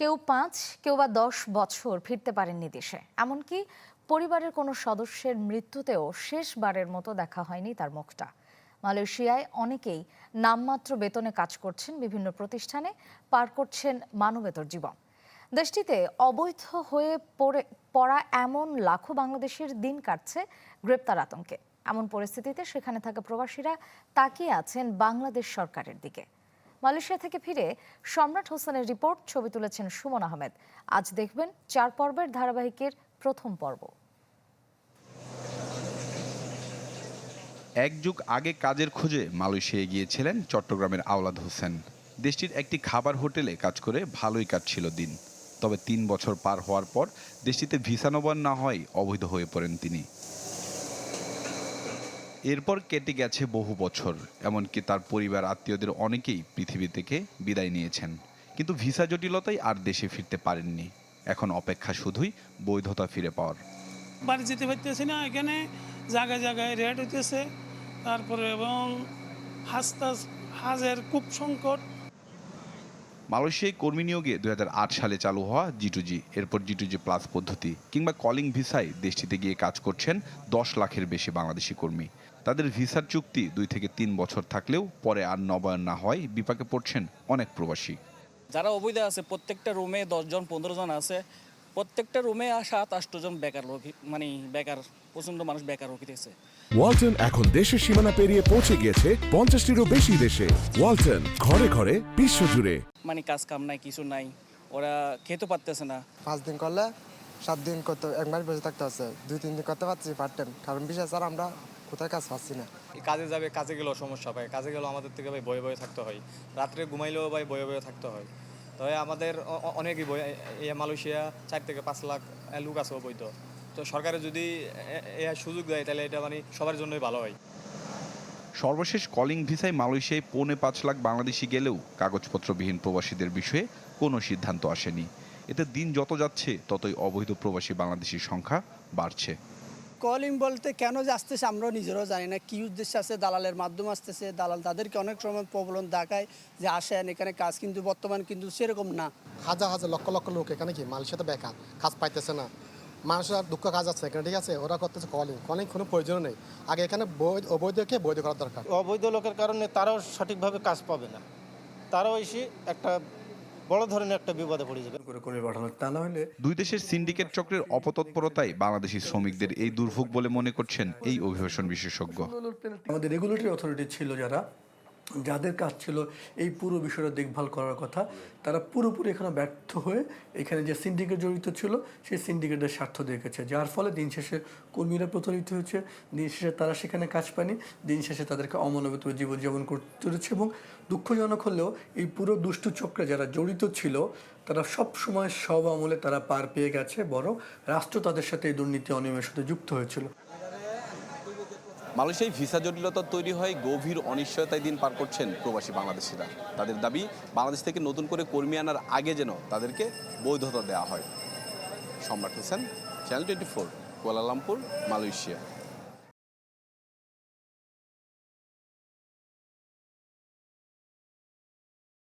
কেউ পাঁচ, কেউ বা দশ বছর ফিরতে পারেননি দেশে। এমনকি পরিবারের কোনো সদস্যের মৃত্যুতেও শেষবারের মতো দেখা হয়নি তার মুখটা। মালয়েশিয়ায় অনেকেই নামমাত্র বেতনে কাজ করছেন বিভিন্ন প্রতিষ্ঠানে, পার করছেন মানবেতর জীবন। দেশটিতে অবৈধ হয়ে পড়ে, পড়া এমন লাখো বাংলাদেশের দিন কাটছে গ্রেপ্তার আতঙ্কে। এমন পরিস্থিতিতে সেখানে থাকা প্রবাসীরা তাকিয়ে আছেন বাংলাদেশ সরকারের দিকে। মালয়েশিয়া থেকে ফিরে সম্রাট হোসেনের রিপোর্ট, ছবি তুলেছেন সুমন আহমেদ। আজ দেখবেন চার পর্বের ধারাবাহিকের প্রথম পর্ব। এক যুগ আগে কাজের খোঁজে মালয়েশিয়ায় গিয়েছিলেন চট্টগ্রামের আওলাদ হোসেন। দেশটির একটি খাবার হোটেলে কাজ করে ভালোই কাটছিল দিন। তবে তিন বছর পার হওয়ার পর দেশটিতে ভিসা নবায়ন না হয় অবৈধ হয়ে পড়েন তিনি। এরপর কেটে গেছে বহু বছর এমনকি তার পরিবার আত্মীয়দের অনেকেই পৃথিবী থেকে বিদায় নিয়েছেন। কিন্তু ভিসা জটিলতায় আর দেশে ফিরতে পারেননি। এখন অপেক্ষা শুধুই বৈধতা ফিরে পাওয়ার। বাড়ি যেতে পারতেছি না এখানে জায়গায় জায়গায় রেট হইতেছে তারপরে এবং হাস্তাস হাজের খুব সংকট। মালয়েশিয়ায় কর্মী নিয়োগে দুই হাজার আট সালে চালু হওয়া জিটুজি এরপর জিটুজি প্লাস পদ্ধতি কিংবা কলিং ভিসায় দেশটিতে গিয়ে কাজ করছেন দশ লাখের বেশি বাংলাদেশি কর্মী। তাদের ভিসার চুক্তি দুই থেকে তিন বছর থাকলেও পরে আর নবায়ন না হয় বিপাকে পড়ছেন অনেক প্রবাসী। যারা অবৈধ আছে প্রত্যেকটা রুমে দশজন পনেরো জন আছে। প্রত্যেকটা রুমে সাত আটজন বেকার মানে বেকার প্রচণ্ড মানুষ বেকার রোগীতেছে ওয়ালটন এখন দেশের সীমানা পেরিয়ে পৌঁছে গিয়েছে পঞ্চাশটিরও বেশি দেশে। ওয়ালটন ঘরে ঘরে বিশ্ব জুড়ে। মানে কাজ কাম নাই কিছু নাই ওরা খেতে পারতেছে না। পাঁচ দিন করলে সাত দিন করতে এক মাস বসে থাকতে হচ্ছে দুই তিন দিন করতে পারছি পার্ট টাইম কারণ বিশেষ স্যার আমরা কোথায় কাজ পাচ্ছি না? কাজে যাবে কাজে গেলেও সমস্যা পায় কাজে গেলেও আমাদের থেকে ভাই বয়ে বয়ে থাকতে হয়। রাত্রে ঘুমাইলেও ভাই বয়ে বয়ে থাকতে হয়। তবে আমাদের অনেকই বই এই মালয়েশিয়া চার থেকে পাঁচ লাখ লোক আছে অবৈধ। তো সরকারে যদি সুযোগ দেয় তাহলে এটা মানে সবার জন্যই ভালো হয়। সর্বশেষ কলিং ভিসায় মালয়েশিয়ায় পৌনে পাঁচ লাখ বাংলাদেশি গেলেও কাগজপত্রবিহীন প্রবাসীদের বিষয়ে কোনো সিদ্ধান্ত আসেনি। এতে দিন যত যাচ্ছে ততই অবৈধ প্রবাসী বাংলাদেশির সংখ্যা বাড়ছে। কলিং বলতে কেন যে আসতেছে আমরাও নিজেরাও জানি না। কী উদ্দেশ্যে আছে? দালালের মাধ্যমে আসতেছে। দালাল তাদেরকে অনেক সময় প্রবলন দেখায় যে আসেন এখানে কাজ কিন্তু বর্তমান কিন্তু সেরকম না। হাজার হাজার লক্ষ লক্ষ লোক এখানে কি? মালয়েশিয়াতে বেকার কাজ পাইতেছে না। মানুষের আর দুঃখ কাজ আছে এখানে ঠিক আছে? ওরা করতেছে কলিং কলিং কোনো প্রয়োজন নেই। আগে এখানে বৈধ অবৈধকে বৈধ করার দরকার। অবৈধ লোকের কারণে তারাও সঠিকভাবে কাজ পাবে না। তারাও এসে একটা বড় ধরনের একটা বিপদে পড়ে যাবে। করে করে পাঠানো তা না হলে দুই দেশের সিন্ডিকেট চক্রের অপতৎপরতায় বাংলাদেশি শ্রমিকদের এই দুর্ভোগ বলে মনে করছেন এই অভিবাসন বিশেষজ্ঞ। আমাদের রেগুলেটরি অথরিটি ছিল যারা যাদের কাজ ছিল এই পুরো বিষয়টা দেখভাল করার কথা, তারা পুরোপুরি এখানে ব্যর্থ হয়ে এখানে যে সিন্ডিকেট জড়িত ছিল, সেই সিন্ডিকেটের স্বার্থ দেখেছে। যার ফলে দিন শেষে কর্মীরা প্রতারিত হয়েছে। দিন শেষে তারা সেখানে কাজ পায়নি। দিন শেষে তাদেরকে অমানবিত জীবনযাপন করতে হচ্ছে এবং দুঃখজনক হলেও এই পুরো দুষ্টু চক্রে যারা জড়িত ছিল, তারা সব সময় সব আমলে তারা পার পেয়ে গেছে। বরং রাষ্ট্র তাদের সাথে এই দুর্নীতি অনিয়মের সাথে যুক্ত হয়েছিল। মালয়েশিয়ায় ভিসা জটিলতা তৈরি হয়, গভীর অনিশ্চয়তায় দিন পার করছেন প্রবাসী বাংলাদেশিরা। তাদের দাবি, বাংলাদেশ থেকে নতুন করে কর্মী আনার আগে যেন তাদেরকে বৈধতা দেওয়া হয়। Samrat Hossain channel twenty four Kuala Lumpur Malaysia